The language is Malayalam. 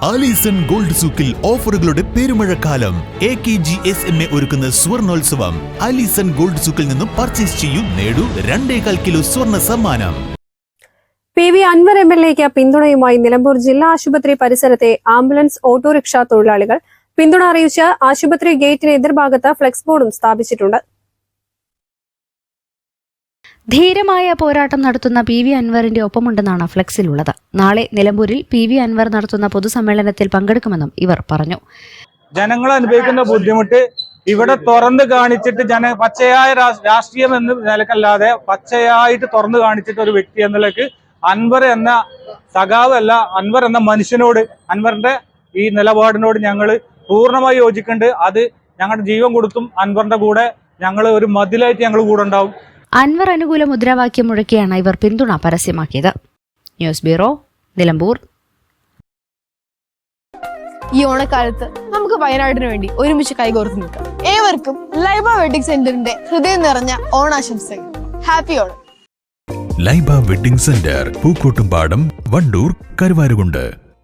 ആലീസൺ ഗോൾഡ് സൂക്കിൽ ഓഫറുകളുടെ പെരുമഴക്കാലം. A K G S M A ഒരുക്കുന്ന സ്വർണോത്സവം. ആലീസൺ ഗോൾഡ് സൂക്കിൽ നിന്നും പർച്ചേസ് ചെയ്യൂ നേടൂ രണ്ടേകാൽ കിലോ സ്വർണ സമ്മാനം. P V Anwar M L എക്ക് പിന്തുണയുമായി നിലമ്പൂർ ജില്ലാ ആശുപത്രി പരിസരത്തെ ആംബുലൻസ് ഓട്ടോറിക്ഷ തൊഴിലാളികൾ പിന്തുണ അറിയിച്ച് ആശുപത്രി ഗേറ്റിന് എതിർഭാഗത്ത് ഫ്ലെക്സ് ബോർഡും സ്ഥാപിച്ചിട്ടുണ്ട്. ധീരമായ പോരാട്ടം നടത്തുന്ന പി വി അൻവറിന്റെ ഒപ്പമുണ്ടെന്നാണ് ഫ്ലെക്സിലുള്ളത്. നാളെ നിലമ്പൂരിൽ പി വി അൻവർ നടത്തുന്ന പൊതുസമ്മേളനത്തിൽ പങ്കെടുക്കുമെന്നും ഇവർ പറഞ്ഞു. ജനങ്ങൾ അനുഭവിക്കുന്ന ബുദ്ധിമുട്ട് ഇവിടെ തുറന്ന് കാണിച്ചിട്ട് ജന പച്ചയായ രാഷ്ട്രീയം എന്ന നിലക്കല്ലാതെ പച്ചയായിട്ട് തുറന്നു കാണിച്ചിട്ട് ഒരു വ്യക്തി എന്ന നിലയ്ക്ക് അൻവർ എന്ന സഖാവ് അല്ല അൻവർ എന്ന മനുഷ്യനോട് അൻവറിന്റെ ഈ നിലപാടിനോട് ഞങ്ങൾ പൂർണമായി യോജിക്കുന്നുണ്ട്. അത് ഞങ്ങളുടെ ജീവൻ കൊടുത്തും അൻവറിന്റെ കൂടെ ഞങ്ങൾ ഒരു മതിലായിട്ട് ഞങ്ങൾ കൂടെ ഉണ്ടാവും. അൻവർ അനുകൂല മുദ്രാവാക്യം മുഴക്കിയാണ് ഇവർ പിന്തുണ പരസ്യമാക്കിയത്. News bureau Nilambur. ഈ ഓണക്കാലത്ത് നമുക്ക് വയനാടിന് വേണ്ടി ഒരുമിച്ച് കൈകോർത്ത് നിൽക്കാം. ഏവർക്കും ലൈബ വെഡിങ് സെന്ററിന്റെ ഹൃദയം നിറഞ്ഞ ഓണാശംസകൾ. Happy Onam Laiba wedding centre Pookkottumpadam Wandoor Karuvarakundu.